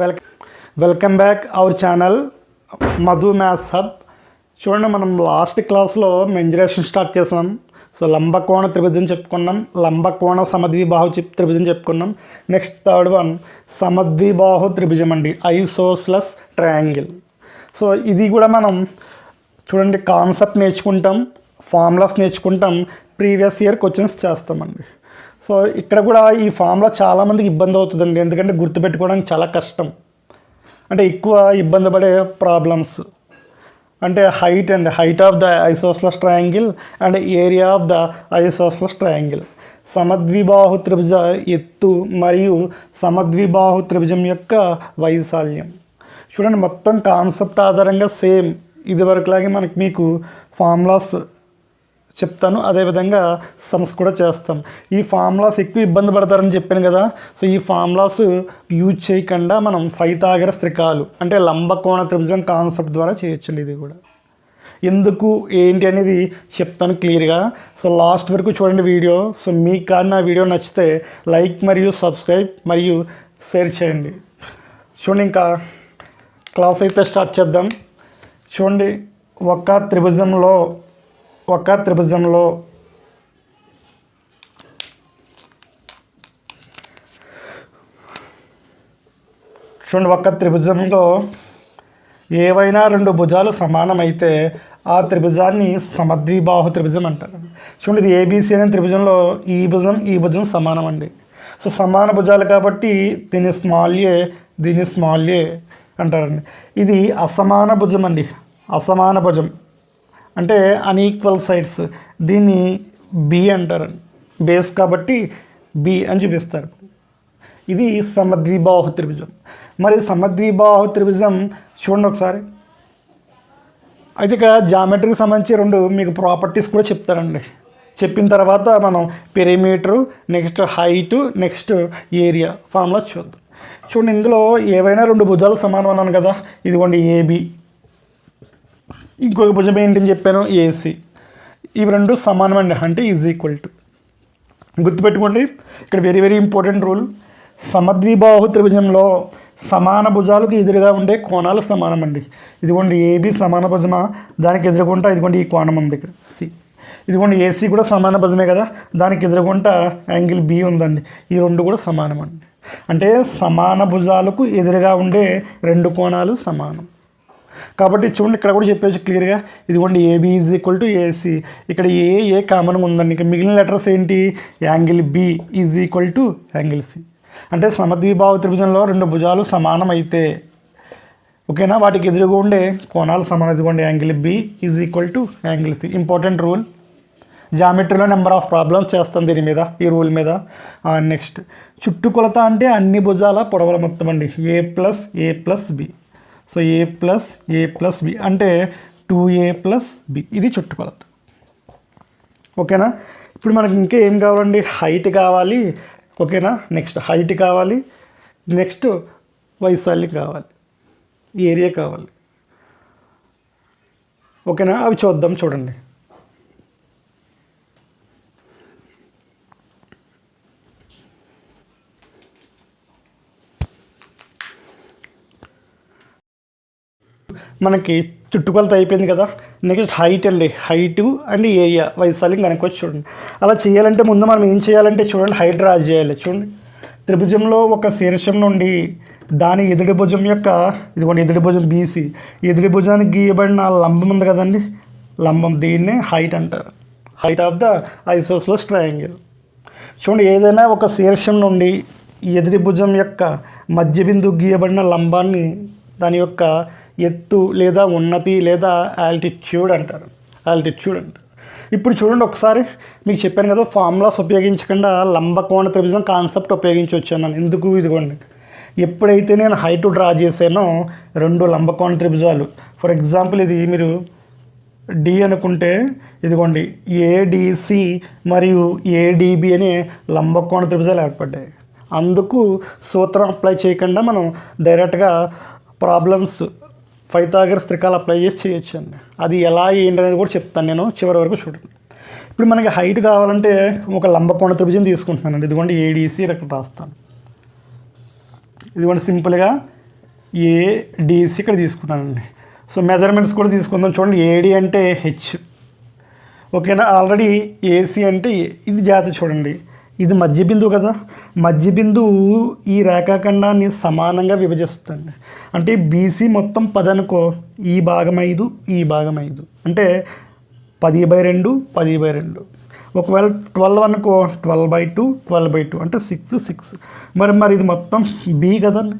Welcome welcome back our channel. Madhu maths hub. చూడండి మనం last క్లాస్లో మెంజరేషన్ స్టార్ట్ చేసాం. సో లంబకోణ త్రిభుజం చెప్పుకున్నాం. లంబకోణ సమద్విబాహు త్రిభుజం చెప్పుకున్నాం. నెక్స్ట్ థర్డ్ వన్ సమద్విబాహు త్రిభుజం అండి. ఐసోస్లస్ ట్రయాంగిల్. సో ఇది కూడా మనం చూడండి కాన్సెప్ట్ నేర్చుకుంటాం ఫార్ములాస్ నేర్చుకుంటాం ప్రీవియస్ ఇయర్ క్వశ్చన్స్ చేస్తామండి. సో ఇక్కడ కూడా ఈ ఫామ్లో చాలామందికి ఇబ్బంది అవుతుందండి. ఎందుకంటే గుర్తుపెట్టుకోవడానికి చాలా కష్టం. అంటే ఎక్కువ ఇబ్బంది పడే ప్రాబ్లమ్స్. అంటే height and. Height of the isosceles triangle and area of the isosceles triangle. సమద్విబాహు త్రిభుజ ఎత్తు మరియు సమద్విబాహు త్రిభుజం యొక్క వైశాల్యం. చూడండి మొత్తం కాన్సెప్ట్ ఆధారంగా సేమ్. ఇదివరకులాగే మనకి మీకు ఫార్ములాస్ చెప్తాను. అదేవిధంగా సమ్స్ కూడా చేస్తాం. ఈ ఫార్ములాస్ ఎక్కువ ఇబ్బంది పడతారని చెప్పాను కదా. సో ఈ ఫార్ములాస్ యూజ్ చేయకుండా మనం ఫైతాగర త్రికాలు అంటే లంబకోణ త్రిభుజం కాన్సెప్ట్ ద్వారా చేయొచ్చండి ఇది కూడా. ఎందుకు ఏంటి అనేది చెప్తాను క్లియర్గా సో లాస్ట్ వరకు చూడండి వీడియో. సో మీకు కానీ నా వీడియో నచ్చితే లైక్ మరియు సబ్స్క్రైబ్ మరియు షేర్ చేయండి. చూడండి ఇంకా క్లాస్ అయితే స్టార్ట్ చేద్దాం. చూడండి ఒక త్రిభుజంలో ఒక త్రిభుజంలో చూడండి ఒక త్రిభుజంలో ఏవైనా రెండు భుజాలు సమానమైతే ఆ త్రిభుజాన్ని సమద్విబాహు త్రిభుజం అంటారు. చూడండి ఇది ఏబీసీ అనే త్రిభుజంలో ఈ భుజం ఈ భుజం సమానం అండి సో సమాన భుజాలు కాబట్టి దీన్ని స్మాల్ ఏ దీన్ని స్మాల్ ఏ అంటారండి. ఇది అసమాన భుజం అండి. అసమాన భుజం. అంటే అన్ఈక్వల్ సైడ్స్ దీన్ని బి అంటారు. బేస్ కాబట్టి బి అని చూపిస్తారు. ఇది సమద్విబాహు త్రిభుజం. మరి సమద్విబాహు త్రిభుజం చూడండి ఒకసారి. అయితే ఇక్కడ జామెట్రీకి సంబంధించి రెండు మీకు ప్రాపర్టీస్ కూడా చెప్తారండి. చెప్పిన తర్వాత మనం perimeter next height next area ఫామ్లో చూద్దాం. చూడండి ఇందులో ఏవైనా రెండు భుజాలు సమానం అన్నాను కదా. ఇదిగోండి ఏబి ఇంకొక భుజం ఏంటని చెప్పాను? ఏసీ ఇవి రెండు సమానమండి. అంటే ఈజ్ ఈక్వల్ టు గుర్తుపెట్టుకోండి ఇక్కడ వెరీ వెరీ ఇంపార్టెంట్ రూల్ సమద్విబాహు త్రిభుజంలో సమాన భుజాలకు ఎదురుగా ఉండే కోణాలు సమానం అండి ఇదిగోండి ఏబి సమాన భుజమా? దానికి ఎదురుగుంటా ఇదిగోండి ఈ కోణం ఉంది ఇక్కడ. సి ఇదిగోండి ఏసీ కూడా సమాన భుజమే కదా? దానికి ఎదురుకుంటా యాంగిల్ బి ఉందండి. ఈ రెండు కూడా సమానం అండి అంటే సమాన భుజాలకు ఎదురుగా ఉండే రెండు కోణాలు సమానం. కాబట్టి చూడండి ఇక్కడ కూడా చెప్పేసి క్లియర్గా ఇదిగోండి AB is equal to AC ఇక్కడ ఏ ఏ కామన్గా ఉందండి. ఇంకా మిగిలిన లెటర్స్ ఏంటి? Angle B is equal to angle C అంటే సమద్విభావ త్రిభుజంలో రెండు భుజాలు సమానం అయితే ఓకేనా? వాటికి ఎదురుగా ఉండే కోణాలు సమానం. ఇదిగోండి angle B is equal to angle C important rule జామెట్రీలో number of problems చేస్తాం దీని మీద ఈ రూల్ మీద. నెక్స్ట్ చుట్టుకొలత అంటే అన్ని భుజాల పొడవల మొత్తం అండి. A plus A plus B so A plus A plus B అంటే టూ ఏ ప్లస్ బి. ఇది చుట్టుకొలత ఓకేనా? ఇప్పుడు మనకి ఇంకా ఏం కావాలండి? హైట్ కావాలి. ఓకేనా? నెక్స్ట్ హైట్ కావాలి. నెక్స్ట్ వైశాల్యం కావాలి. ఏరియా కావాలి. ఓకేనా? అవి చూద్దాం చూడండి. మనకి చుట్టుకొలత అయిపోయింది కదా. నెక్స్ట్ హైట్ అండి. హైటు అండ్ ఏరియా వైశాల్యం కనుక్కొచ్చి చూడండి. అలా చేయాలంటే ముందు మనం ఏం చేయాలంటే చూడండి హైట్ డ్రా చేయాలి. చూడండి. త్రిభుజంలో ఒక శీర్షం నుండి దాని ఎదుటి భుజం యొక్క ఇదిగోండి ఎదుటి భుజం బీసీ ఎదుటి భుజానికి గీయబడిన లంబం ఉంది కదండి. లంబం దీన్నే హైట్ అంటారు. Height of the isosceles triangle చూడండి ఏదైనా ఒక శీర్షం నుండి ఎదుటి భుజం యొక్క మధ్య బిందువు గీయబడిన లంబాన్ని దాని యొక్క ఎత్తు లేదా ఉన్నతి లేదా ఆల్టిట్యూడ్ అంటారు. ఆల్టిట్యూడ్ అంటారు. ఇప్పుడు చూడండి ఒకసారి మీకు చెప్పాను కదా ఫార్ములాస్ ఉపయోగించకుండా లంబకోణ త్రిభుజం కాన్సెప్ట్ ఉపయోగించి వచ్చాను. ఎందుకు ఇదిగోండి? ఎప్పుడైతే నేను హైట్ డ్రా చేశానో రెండు లంబకోణ త్రిభుజాలు. ఫర్ ఎగ్జాంపుల్ ఇది మీరు డి అనుకుంటే ఇదిగోండి ఏడిసి మరియు ఏడిబి అనే లంబకోణ త్రిభుజాలు ఏర్పడ్డాయి. అందుకు సూత్రం అప్లై చేయకుండా మనం డైరెక్ట్గా ప్రాబ్లమ్స్ ఫైతాగరస్ త్రికాలు అప్లై చేసి చేయొచ్చు అండి. అది ఎలా ఏంటి అనేది కూడా చెప్తాను నేను చివరి వరకు చూడండి. ఇప్పుడు మనకి హైట్ కావాలంటే ఒక లంబకోణ త్రిభుజం తీసుకుంటున్నానండి. ఇదిగోండి ఏడీసీ ఇక్కడ రాస్తాను. ఇదిగోండి సింపుల్గా ఏడిసి ఇక్కడ తీసుకున్నానండి సో మెజర్మెంట్స్ కూడా తీసుకుందాం చూడండి. ఏడి అంటే హెచ్ ఓకేనా? ఆల్రెడీ ఏసీ అంటే ఏ. ఇది జాతి చూడండి. ఇది మధ్య బిందువు కదా. మధ్య బిందువు ఈ రేఖాఖండాన్ని సమానంగా విభజిస్తుంది అంటే బీసీ మొత్తం పది అనుకో ఈ భాగం ఐదు ఈ భాగం ఐదు. అంటే పది బై రెండు పది బై రెండు. ఒకవేళ ట్వెల్వ్ అనుకో twelve by two twelve by two. అంటే సిక్స్ సిక్స్ మరి మరి ఇది మొత్తం బీ కదండి.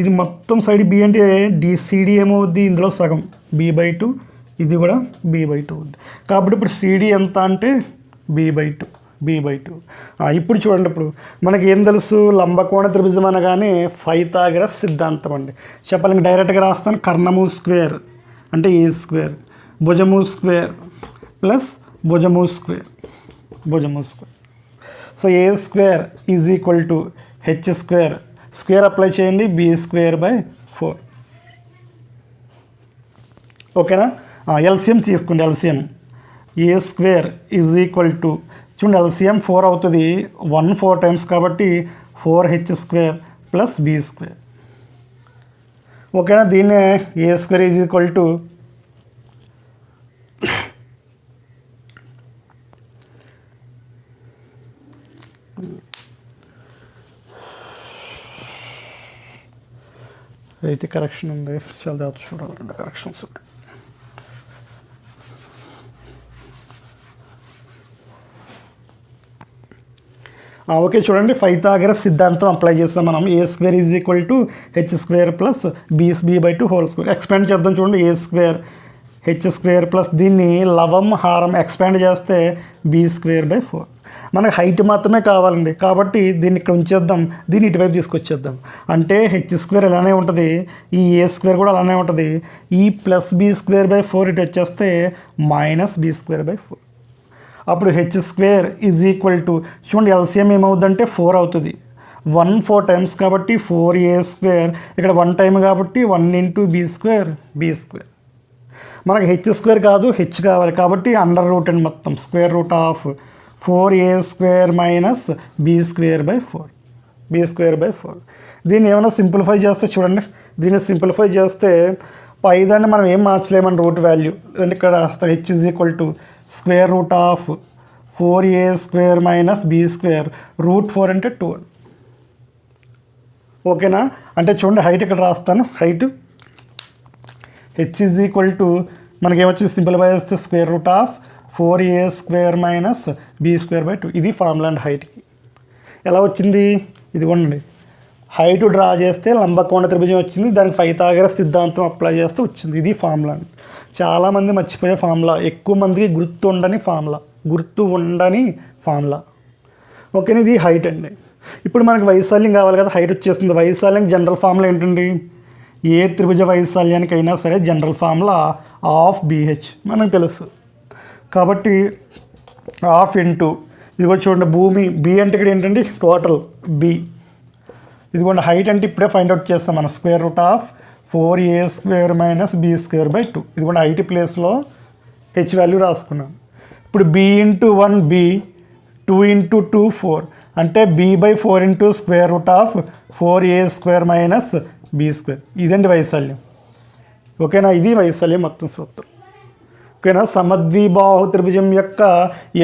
ఇది మొత్తం సైడ్ బి అంటే డిసిడి ఏమవుద్ది? ఇందులో సగం. B by two. ఇది కూడా బీ బై టూ ఉంది. కాబట్టి ఇప్పుడు సిడి ఎంత అంటే B by two. B by two. ఇప్పుడు చూడండి ఇప్పుడు. మనకి ఏం తెలుసు? లంబకోణ త్రిభుజం అనగానే ఫైతాగరస్ సిద్ధాంతం అండి. చెప్పాలి డైరెక్ట్గా రాస్తాను. కర్ణము స్క్వేర్ అంటే ఏ స్క్వేర్? భుజము స్క్వేర్ ప్లస్ భుజము స్క్వేర్. భుజము square. So A square is equal to H square. Square apply చేయండి. B square by four. ఓకేనా? ఎల్సిఎం తీసుకోండి LCM. A square is equal to చూడండి ఎల్సిఎం ఫోర్ అవుతుంది. వన్ ఫోర్ టైమ్స్ కాబట్టి four H square plus B square ఓకేనా? దీన్నే A square is equal to అయితే correction ఉంది. చాలా జాగ్రత్త కరెక్షన్స్ ఉంటాయి. ఓకే చూడండి. ఫైతాగరస్ సిద్ధాంతం అప్లై చేస్తాం మనం. A square is equal to H square plus బీస్ B by two whole square expand చేద్దాం చూడండి. A square H square plus దీన్ని లవం హారం ఎక్స్పాండ్ చేస్తే బీ స్క్వేర్ బై ఫోర్ మనకి హైట్ మాత్రమే కావాలండి. కాబట్టి దీన్ని ఇక్కడ ఉంచేద్దాం. దీన్ని ఇటువైపు తీసుకొచ్చేద్దాం. అంటే హెచ్ స్క్వేర్ ఇలానే ఉంటుంది. ఈ ఏ స్క్వేర్ కూడా అలానే ఉంటుంది. ఈ plus B square by four ఇటు వచ్చేస్తే minus B square by four అప్పుడు H square is equal to చూడండి ఎల్సిఎం ఏమవుతుందంటే ఫోర్ అవుతుంది. వన్ ఫోర్ టైమ్స్ కాబట్టి ఫోర్ ఏ స్క్వేర్ ఇక్కడ వన్ టైం కాబట్టి one into B square B square మనకు హెచ్ స్క్వేర్ కాదు హెచ్ కావాలి కాబట్టి అండర్ రూట్ అండ్ మొత్తం square root of four A square minus B square by four B square by four దీన్ని ఏమైనా simplify చేస్తే చూడండి. దీన్ని సింప్లిఫై చేస్తే పైదాన్ని మనం ఏం మార్చలేమని రూట్ వాల్యూ అంటే ఇక్కడ H is equal to square root of four A square minus B square root four అంటే టూ. ఓకేనా? అంటే చూడండి హైట్ ఇక్కడ రాస్తాను. Height H is equal to మనకేమొచ్చింది? Simplify చేస్తే square root of four A square minus B square by two. ఇది formula and హైట్కి. ఎలా వచ్చింది? ఇదిగోండి. హైట్ డ్రా చేస్తే లంబకోణ త్రిభుజం వచ్చింది దానికి ఫైతాగర సిద్ధాంతం అప్లై చేస్తే వచ్చింది. ఇది ఫార్ములా అండి చాలామంది మర్చిపోయే ఫార్ములా ఎక్కువ మందికి గుర్తు ఉండని ఫార్ములా గుర్తు ఉండని ఫార్ములా ఓకేనా ఇది హైట్ అండి. ఇప్పుడు మనకి వైశాల్యం కావాలి కదా హైట్ వచ్చేస్తుంది. వైశాల్యం జనరల్ ఫార్ములా ఏంటండి? ఏ త్రిభుజ వైశాల్యానికైనా సరే జనరల్ ఫార్ములా ఆఫ్ బీహెచ్ మనకు తెలుసు. కాబట్టి ఆఫ్ ఇంటూ ఇదిగో చూడండి భూమి బి అంటే ఇక్కడ ఏంటంటే టోటల్ బి ఇదిగోండి హైట్ అంటే ఇప్పుడే ఫైండ్ అవుట్ చేస్తాం మనం. Square root of four A square minus B square by two ఇదిగోండి హైట్ ప్లేస్లో హెచ్ వాల్యూ రాసుకున్నాం. ఇప్పుడు B into one B two into two four అంటే B by four into square root of four A square minus B square ఇదండి వైశాల్యం. ఓకేనా? ఇది వైశాల్యం మొత్తం సూత్రం. ఓకేనా? సమద్విబాహు త్రిభుజం యొక్క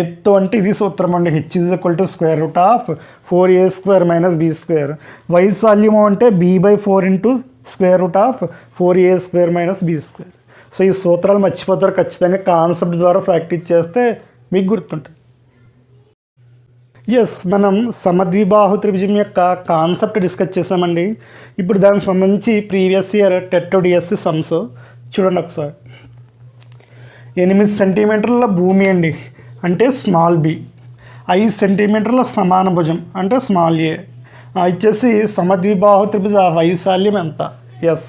ఎత్తు అంటే ఇది సూత్రం అండి. H is equal to square root of four A square minus B square వైశాల్యము అంటే B by four into square root of four A square minus B square so ఈ సూత్రాలు మర్చిపోతారు. ఖచ్చితంగా కాన్సెప్ట్ ద్వారా ప్రాక్టీస్ చేస్తే మీకు గుర్తుంటుంది. ఎస్ మనం సమద్విబాహు త్రిభుజం యొక్క కాన్సెప్ట్ డిస్కస్ చేసామండి ఇప్పుడు దానికి సంబంధించి previous year TET DSC sums చూడండి ఒకసారి. ఎనిమిది సెంటీమీటర్ల భూమి అండి. అంటే స్మాల్ బి ఐదు సెంటీమీటర్ల సమాన భుజం అంటే స్మాల్ ఏ ఇచ్చేసి సమద్విబాహు త్రిభుజ వైశాల్యం ఎంత? ఎస్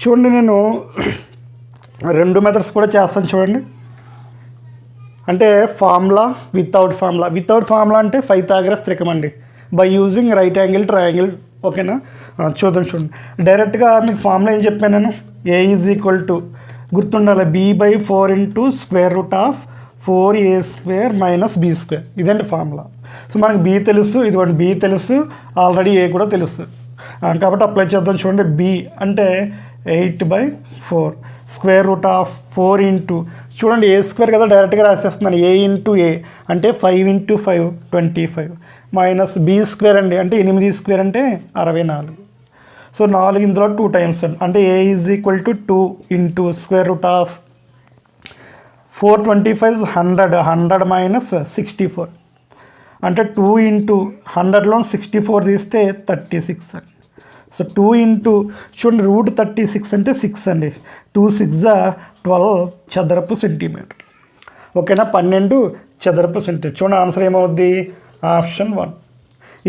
చూడండి నేను రెండు మెథడ్స్ కూడా చేస్తాను చూడండి. అంటే formula without formula. Without formula అంటే ఫైతాగ్రస్ త్రికం అండి. By using right angle triangle ఓకేనా చూద్దాం చూడండి. డైరెక్ట్గా మీకు ఫార్ములా ఏం చెప్పాను నేను? ఏ ఈజ్ ఈక్వల్ టు గుర్తుండాలి B by four into square root of four A square minus B square ఇదండి ఫార్ములా సో మనకి బీ తెలుసు ఇదిగోండి బీ తెలుసు ఆల్రెడీ ఏ కూడా తెలుసు. కాబట్టి అప్లై చేద్దాం చూడండి బీ అంటే eight by four square root of four into చూడండి ఏ స్క్వేర్ కదా డైరెక్ట్గా రాసేస్తున్నాను ఏ ఇంటూ ఏ అంటే five into five twenty five minus B square అండి అంటే ఎనిమిది స్క్వేర్ అంటే అరవై నాలుగు. సో నాలుగు ఇందులో టూ టైమ్స్ అండి. అంటే A is equal to two into square root of four twenty five hundred hundred minus sixty four అంటే టూ ఇంటూ హండ్రెడ్లో సిక్స్టీ ఫోర్ తీస్తే థర్టీ సిక్స్ అండి. సో టూ ఇంటూ చూడండి రూట్ థర్టీ సిక్స్ అంటే six అండి. Two six twelve చదరపు centimetre ఓకేనా? పన్నెండు చదరపు సెంటీమీటర్ చూడండి ఆన్సర్ ఏమవుద్ది? ఆప్షన్ వన్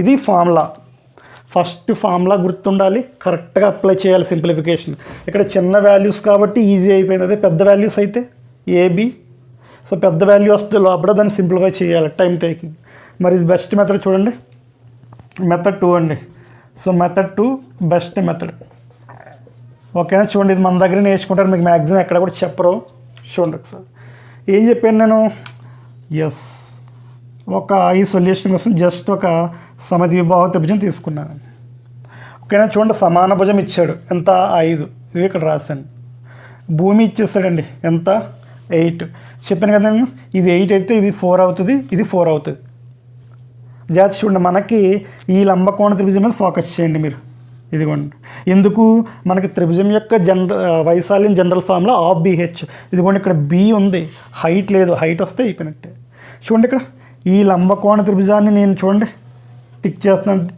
ఇది ఫార్ములా ఫస్ట్ ఫార్ములా గుర్తుండాలి కరెక్ట్గా అప్లై చేయాలి సింప్లిఫికేషన్. ఇక్కడ చిన్న వాల్యూస్ కాబట్టి ఈజీ అయిపోయింది. అదే పెద్ద వాల్యూస్ అయితే ఏబి సో పెద్ద వాల్యూ వస్తే లోపల దాన్ని సింప్లిఫై చేయాలి టైం టేకింగ్. మరి బెస్ట్ మెథడ్ చూడండి. మెథడ్ టూ అండి. So method two best method. ఓకేనా? చూడండి ఇది మన దగ్గర నేర్చుకుంటారు. మీకు మ్యాక్సిమం ఎక్కడ కూడా చెప్పరు. చూడండి ఒకసారి. ఏం చెప్పాను నేను? ఎస్. ఒక ఈ సొల్యూషన్ కోసం జస్ట్ ఒక సమద్విభావ త్రిభుజం తీసుకున్నాను ఓకేనా? చూడండి సమాన భుజం ఇచ్చాడు. ఎంత? ఐదు. ఇది ఇక్కడ రాశాను. భూమి ఇచ్చేస్తాడండి. ఎంత? ఎయిట్. చెప్పాను కదా నేను? ఇది ఎయిట్ అయితే ఇది ఫోర్ అవుతుంది ఇది ఫోర్ అవుతుంది. జాతి చూడండి మనకి ఈ లంబకోణ త్రిభుజం మీద ఫోకస్ చేయండి మీరు. ఇదిగోండి. ఎందుకు? మనకి త్రిభుజం యొక్క జనరల్ వైశాల్యం జనరల్ ఫామ్లో ఆఫ్ బీహెచ్ ఇదిగోండి ఇక్కడ బి ఉంది. హైట్ లేదు. హైట్ వస్తే అయిపోయినట్టే. చూడండి ఇక్కడ. ఈ లంబకోణ త్రిభుజాన్ని నేను చూడండి. టిక్ చేస్తున్నాను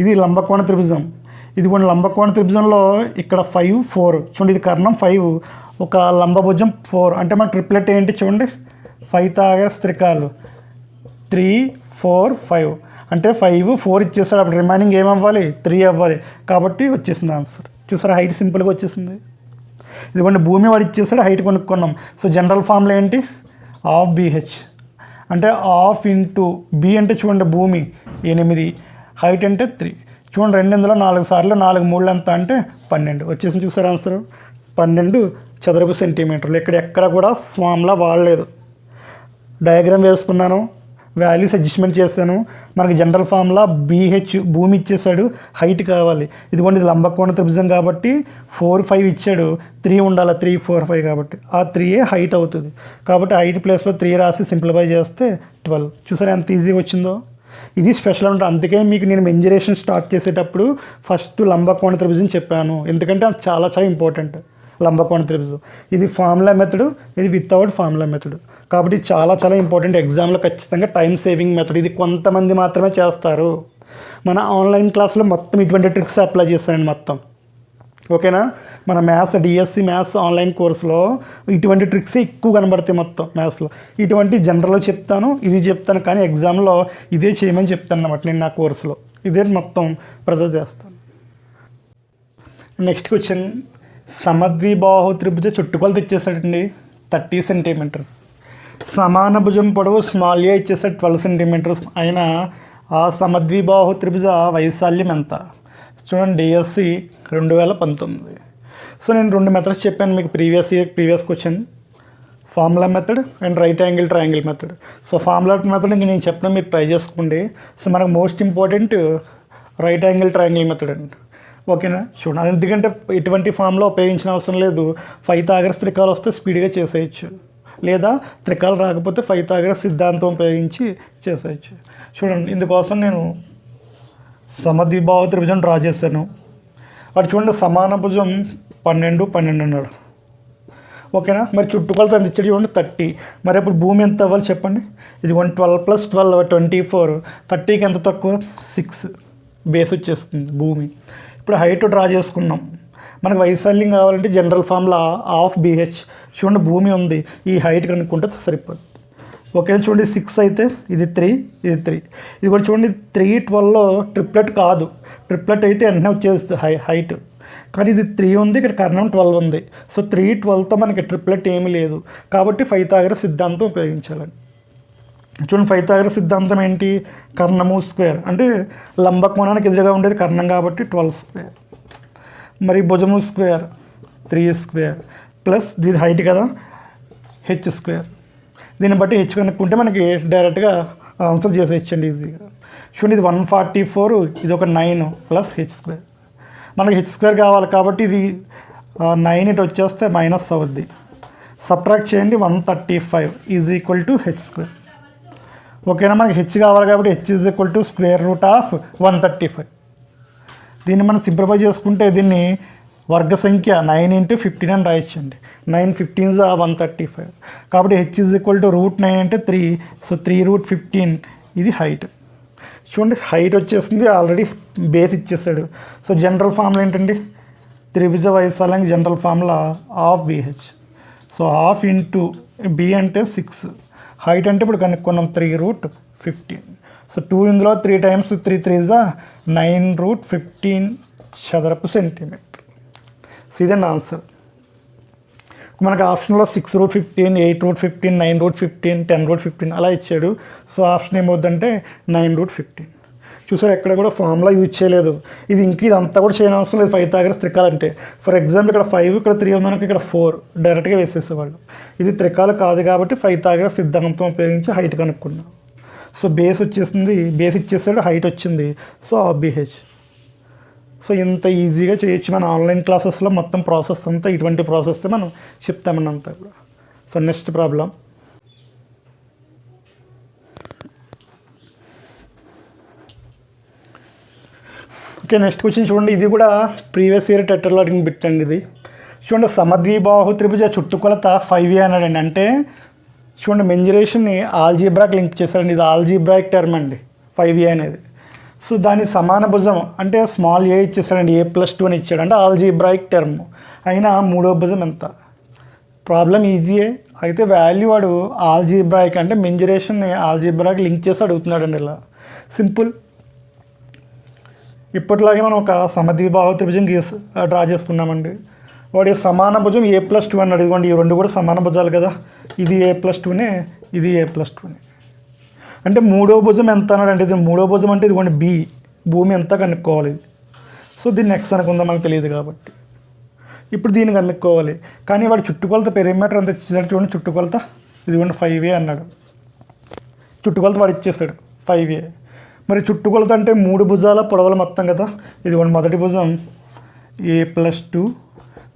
ఇది లంబకోణ త్రిభుజం. ఇదిగోండి లంబకోణ త్రిభుజంలో ఇక్కడ ఫైవ్ ఫోర్ చూడండి ఇది కర్ణం ఫైవ్ ఒక లంబభుజం ఫోర్ అంటే మన ట్రిప్లెట్ ఏంటి చూడండి? ఫైవ్ తాగా త్రికాలు. త్రీ ఫోర్ ఫైవ్ అంటే ఫైవ్ ఫోర్ ఇచ్చేస్తాడు. అప్పుడు రిమైనింగ్ ఏం త్రీ అవ్వాలి. కాబట్టి వచ్చేసింది ఆన్సర్ చూసారా హైట్ సింపుల్గా వచ్చేసింది. ఇదిగోండి భూమి వాడు ఇచ్చేసాడు హైట్ కొనుక్కున్నాం. సో జనరల్ ఫామ్లో ఏంటి? ఆఫ్ బీహెచ్ అంటే హాఫ్ ఇంటూ బి అంటే చూడండి భూమి ఎనిమిది హైట్ అంటే త్రీ. చూడండి రెండు ఇందులో నాలుగు సార్లు నాలుగు మూడు ఎంత అంటే పన్నెండు. వచ్చేసింది చూసారా ఆన్సర్? పన్నెండు చదరపు సెంటీమీటర్లు. ఇక్కడ ఎక్కడ కూడా ఫామ్లా వాడలేదు. డయాగ్రామ్ వేసుకున్నాను. వాల్యూస్ అడ్జస్ట్మెంట్ చేశాను మనకి జనరల్ ఫార్ములా బీహెచ్ భూమి ఇచ్చేసాడు. హైట్ కావాలి. ఇదిగోండి ఇది లంబకోణ త్రిభుజం కాబట్టి ఫోర్ ఫైవ్ ఇచ్చాడు. త్రీ ఉండాలి? త్రీ ఫోర్ ఫైవ్ కాబట్టి. ఆ త్రీయే హైట్ అవుతుంది. కాబట్టి హైట్ ప్లేస్లో త్రీ రాసి సింప్లిఫై చేస్తే ట్వెల్వ్ చూసారా ఎంత ఈజీగా వచ్చిందో? ఇది స్పెషల్ ఉంటుంది అందుకే మీకు నేను మెంజరేషన్ స్టార్ట్ చేసేటప్పుడు ఫస్ట్ లంబకోణ త్రిభుజం చెప్పాను. ఎందుకంటే అది చాలా చాలా ఇంపార్టెంట్ లంబకోణ త్రిభుజం ఇది ఫార్ములా మెథడ్ ఇది వితౌట్ ఫార్ములా మెథడ్. కాబట్టి చాలా చాలా ఇంపార్టెంట్ ఎగ్జామ్లో ఖచ్చితంగా టైం సేవింగ్ మెథడ్. ఇది కొంతమంది మాత్రమే చేస్తారు. మన ఆన్లైన్ క్లాస్లో మొత్తం ఇటువంటి ట్రిక్స్ అప్లై చేస్తానండి మొత్తం. ఓకేనా? మన మ్యాథ్స్ డిఎస్సి మ్యాథ్స్ ఆన్లైన్ కోర్సులో ఇటువంటి ట్రిక్స్ ఎక్కువ కనబడతాయి మొత్తం మ్యాథ్స్లో. ఇటువంటి జనరల్లో చెప్తాను ఇది చెప్తాను కానీ ఎగ్జామ్లో ఇదే చేయమని చెప్తాను అనమాట నేను నా కోర్సులో. ఇదే మొత్తం ప్రజెంట్ చేస్తాను నెక్స్ట్ క్వశ్చన్. సమద్విబాహు త్రిభుజ చుట్టుకొలత ఇచ్చేసాడండి థర్టీ సెంటీమీటర్స్. సమాన భుజం పొడవు స్మాల్ ఏ ఇచ్చేసాడు ట్వెల్వ్ సెంటీమీటర్స్. అయినా ఆ సమద్విబాహు త్రిభుజ వైశాల్యం ఎంత? చూడండి డిఎస్సి రెండు వేల పంతొమ్మిది. సో నేను రెండు మెథడ్స్ చెప్పాను మీకు previous year previous question formula method and right angle triangle method so formula method ఇంక నేను చెప్పడం మీరు ట్రై చేసుకోండి. సో మనకు most important right angle triangle method అండి. ఓకేనా? చూడండి. ఎందుకంటే ఎటువంటి ఫామ్లో ఉపయోగించిన అవసరం లేదు. ఫైవ్ తాగరస్ త్రికాలు వస్తే స్పీడ్గా చేసేయచ్చు. లేదా త్రికాలు రాకపోతే ఫైవ్ తాగరస్ సిద్ధాంతం ఉపయోగించి చేసేయచ్చు. చూడండి. ఇందుకోసం నేను సమద్విభావ త్రిభుజం డ్రా చేశాను. వాడు చూడండి సమాన భుజం పన్నెండు పన్నెండు అన్నాడు. ఓకేనా? మరి చుట్టుకొలత ఎంత ఇచ్చాడు చూడండి థర్టీ. మరి ఇప్పుడు భూమి ఎంత అవ్వాలి చెప్పండి? ఇది one twelve plus twelve twenty four. థర్టీకి ఎంత తక్కువ? సిక్స్. బేస్ వచ్చేస్తుంది భూమి. ఇప్పుడు హైట్ డ్రా చేసుకున్నాం. మనకు వైశాల్యం కావాలంటే జనరల్ ఫామ్లో ఆఫ్ బీహెచ్ చూడండి భూమి ఉంది. ఈ హైట్ కనుక్కుంటే సరిపోతుంది ఓకే చూడండి సిక్స్ అయితే ఇది త్రీ ఇది త్రీ ఇది కూడా చూడండి త్రీ ట్వెల్వ్లో ట్రిప్లెట్ కాదు. ట్రిప్లెట్ అయితే వెంటనే వచ్చేస్తుంది హై హైట్ కానీ ఇది త్రీ ఉంది ఇక్కడ కర్ణం ట్వెల్వ్ ఉంది. సో త్రీ ట్వెల్వ్తో మనకి ట్రిప్లెట్ ఏమీ లేదు. కాబట్టి ఫైవ్ తాగర సిద్ధాంతం ఉపయోగించాలండి. చూడండి ఫైవ్ సిద్ధాంతం ఏంటి? కర్ణము స్క్వేర్. అంటే లంబకోణానికి ఎదురుగా ఉండేది కర్ణం కాబట్టి ట్వెల్వ్ స్క్వేర్. మరి భుజము స్క్వేర్ త్రీ స్క్వేర్ ప్లస్ దీని హైట్ కదా హెచ్ స్క్వేర్. దీన్ని బట్టి హెచ్ కనుక్కుంటే మనకి డైరెక్ట్గా ఆన్సర్ చేసేయచ్చండి ఈజీగా. చూడండి ఇది వన్ ఫార్టీ ఫోర్ ఇది ఒక నైన్ ప్లస్ హెచ్ స్క్వేర్. మనకి హెచ్ స్క్వేర్ కావాలి కాబట్టి ఇది నైన్ ఇటు వచ్చేస్తే మైనస్ అవుద్ది. సబ్ట్రాక్ట్ చేయండి one thirty five is equal to H square. ఓకేనా? మనకి హెచ్ కావాలి కాబట్టి H is equal to square root of one thirty five దీన్ని మనం సింప్లిఫై చేసుకుంటే దీన్ని వర్గ సంఖ్య నైన్ ఇంటూ ఫిఫ్టీన్ అని రాయొచ్చండి. నైన్ ఫిఫ్టీన్ జా వన్ థర్టీ ఫైవ్ కాబట్టి H is equal to root nine అంటే three so three root fifteen ఇది హైట్ చూడండి హైట్ వచ్చేసింది ఆల్రెడీ బేస్ ఇచ్చేసాడు. సో జనరల్ ఫార్ములా ఏంటండి? త్రిభుజ వైశాల్యం general formula of BH so half into B అంటే సిక్స్ హైట్ అంటే ఇప్పుడు కనుక్కున్నాం three root fifteen so two ఇందులో three times three three the nine root fifteen చదరపు సెంటీమీటర్ సో ఇదండి ఆన్సర్ మనకు ఆప్షన్లో six root fifteen eight root fifteen nine root fifteen ten root fifteen అలా ఇచ్చాడు. సో ఆప్షన్ ఏమవుద్దంటే నైన్ రూట్ ఫిఫ్టీన్ చూసారు ఎక్కడ కూడా ఫార్ములా యూజ్ చేయలేదు. ఇది ఇంక ఇదంతా కూడా చేయని అవసరం లేదు. ఫైవ్ తాగర త్రికాలంటే. ఫర్ ఎగ్జాంపుల్ ఇక్కడ ఫైవ్ ఇక్కడ త్రీ ఉందనుకో ఇక్కడ ఫోర్ డైరెక్ట్గా వేసేసేవాళ్ళు. ఇది త్రికాలు కాదు కాబట్టి ఫైవ్ తాగర సిద్ధాంతం ఉపయోగించి హైట్ కనుక్కున్నాం సో బేస్ వచ్చేసింది. బేస్ ఇచ్చేసాడు హైట్ వచ్చింది. సో బీహెచ్ సో ఇంత ఈజీగా చేయొచ్చు. మన ఆన్లైన్ క్లాసెస్లో మొత్తం ప్రాసెస్ అంతా ఇటువంటి ప్రాసెస్ మనం చెప్తామని కూడా. So next problem okay next question చూడండి. ఇది కూడా ప్రీవియస్ ఇయర్ టెటర్లో అడిగిన బిట్ అండి ఇది. చూడండి సమద్విబాహు త్రిభుజ చుట్టుకొలత ఫైవ్ ఏ అన్నాడండి. అంటే చూడండి మెంజురేషన్ని ఆల్జీబ్రాక్ లింక్ చేశాడండి. ఇది ఆల్జీబ్రాక్ టర్మ్ అండి ఫైవ్ ఏ అనేది. సో దాని సమాన భుజం అంటే స్మాల్ ఏ ఇచ్చేసాడండి ఏ ప్లస్ టూ అని ఇచ్చాడు. అంటే ఆల్జీబ్రాయిక్ టర్మ్. అయినా మూడో భుజం ఎంత? ప్రాబ్లం ఈజీయే అయితే వాల్యూ వాడు ఆల్జీబ్రాయిక్ అంటే మెంజురేషన్ని ఆల్జీబ్రాయిక్ లింక్ చేసి అడుగుతున్నాడండి ఇలా. సింపుల్. ఇప్పటిలాగే మనం ఒక సమద్విభావ త్రిభుజం గీసి డ్రా చేసుకున్నామండి. వాడి సమాన భుజం ఏ ప్లస్ టూ అని ఇదిగోండి ఈ రెండు కూడా సమాన భుజాలు కదా. ఇది ఏ ప్లస్ టూనే ఇది ఏ ప్లస్ టూనే అంటే మూడో భుజం ఎంత అన్నాడంటే ఇది మూడో భుజం అంటే ఇదిగోండి బి. భూమి ఎంత కనుక్కోవాలి? ఇది సో దీన్ని ఎక్స్ అనుకుందాం మనకు తెలియదు కాబట్టి. ఇప్పుడు దీన్ని కనుక్కోవాలి. కానీ వాడు చుట్టుకొలత పెరిమీటర్ అంత ఇచ్చేసాడు చూడండి. చుట్టుకొలత ఇదిగోండి ఫైవ్ ఏ అన్నాడు. చుట్టుకొలత వాడు ఇచ్చేస్తాడు ఫైవ్ ఏ మరి చుట్టుకొలత అంటే మూడు భుజాల పొడవలు మొత్తం కదా. ఇదిగోండి మొదటి భుజం ఏ ప్లస్ టూ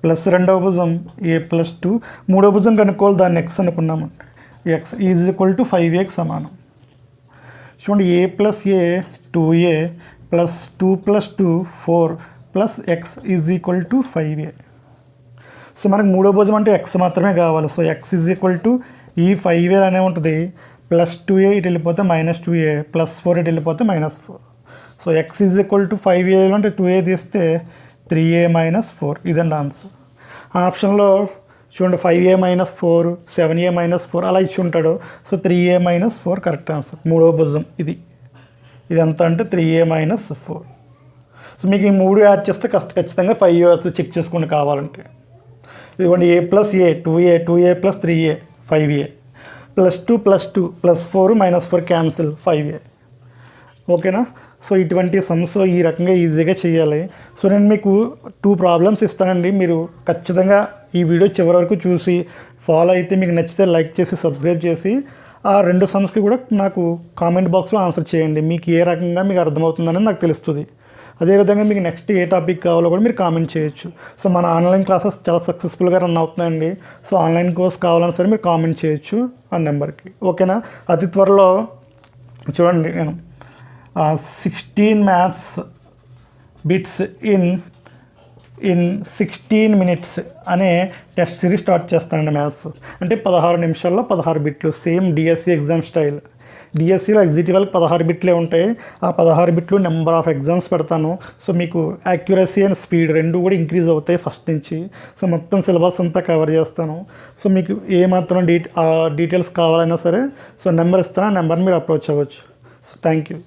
ప్లస్ రెండవ భుజం ఏ ప్లస్ టూ. మూడో భుజం కనుక్కోవాలి దాన్ని ఎక్స్ అనుకున్నామండి X is equal to five ఏకి సమానం. చూడండి A plus A two A plus two plus two four plus X is equal to five A. So మనకు మూడో భుజం అంటే ఎక్స్ మాత్రమే కావాలి. So X is equal to ఈ ఫైవ్ ఏ అనే ఉంటుంది. ప్లస్ టూ ఏ ఇటు వెళ్ళిపోతే minus two A plus four ఇటు వెళ్ళిపోతే minus four. So X is equal to five A అంటే టూ ఏ తీస్తే త్రీ ఏ మైనస్ ఫోర్ ఇదండి ఆన్సర్ ఆప్షన్లో చూడండి five A minus four seven A minus four అలా ఇచ్చి ఉంటాడు. So three A minus four correct answer మూడో భుజం ఇది. ఇది ఎంత అంటే three A minus four so మీకు ఈ మూడు యాడ్ చేస్తే కష్ట ఖచ్చితంగా ఫైవ్ ఇయర్స్ చెక్ చేసుకోండి కావాలంటే. ఇదిగోండి A plus A two A two A plus three A five A. Plus two plus two plus four minus four cancel five A ఓకేనా సో ఇటువంటి సమ్స్ ఈ రకంగా ఈజీగా చేయాలి. సో నేను మీకు టూ ప్రాబ్లమ్స్ ఇస్తానండి. మీరు ఖచ్చితంగా ఈ వీడియో చివరి వరకు చూసి ఫాలో అయితే మీకు నచ్చితే లైక్ చేసి సబ్స్క్రైబ్ చేసి ఆ రెండు సమ్స్కి కూడా నాకు కామెంట్ బాక్స్లో ఆన్సర్ చేయండి. మీకు ఏ రకంగా మీకు అర్థమవుతుందని నాకు తెలుస్తుంది. అదేవిధంగా మీకు నెక్స్ట్ ఏ టాపిక్ కావాలో కూడా మీరు కామెంట్ చేయొచ్చు. సో మన ఆన్లైన్ క్లాసెస్ చాలా సక్సెస్ఫుల్గా రన్ అవుతున్నాయండి. సో ఆన్లైన్ కోర్స్ కావాలని సరే మీరు కామెంట్ చేయొచ్చు ఆ నెంబర్కి. ఓకేనా? అతి త్వరలో చూడండి నేను. Sixteen maths bits in in sixteen minutes అనే టెస్ట్ సిరీస్ స్టార్ట్ చేస్తానండి మ్యాథ్స్ అంటే పదహారు నిమిషాల్లో పదహారు బిట్లు సేమ్ డిఎస్సి ఎగ్జామ్ స్టైల్ డిఎస్సిలో ఎగ్జిట్ వాళ్ళకి పదహారు బిట్లే ఉంటాయి. ఆ పదహారు బిట్లు నెంబర్ ఆఫ్ ఎగ్జామ్స్ పెడతాను. సో మీకు యాక్యురసీ అండ్ స్పీడ్ రెండు కూడా ఇంక్రీజ్ అవుతాయి ఫస్ట్ నుంచి. సో మొత్తం సిలబస్ అంతా కవర్ చేస్తాను. సో మీకు ఏ మాత్రం డీ డీటెయిల్స్ కావాలన్నా సరే సో నెంబర్ ఇస్తాను ఆ నెంబర్ని మీరు అప్రోచ్ అవ్వచ్చు. So thank you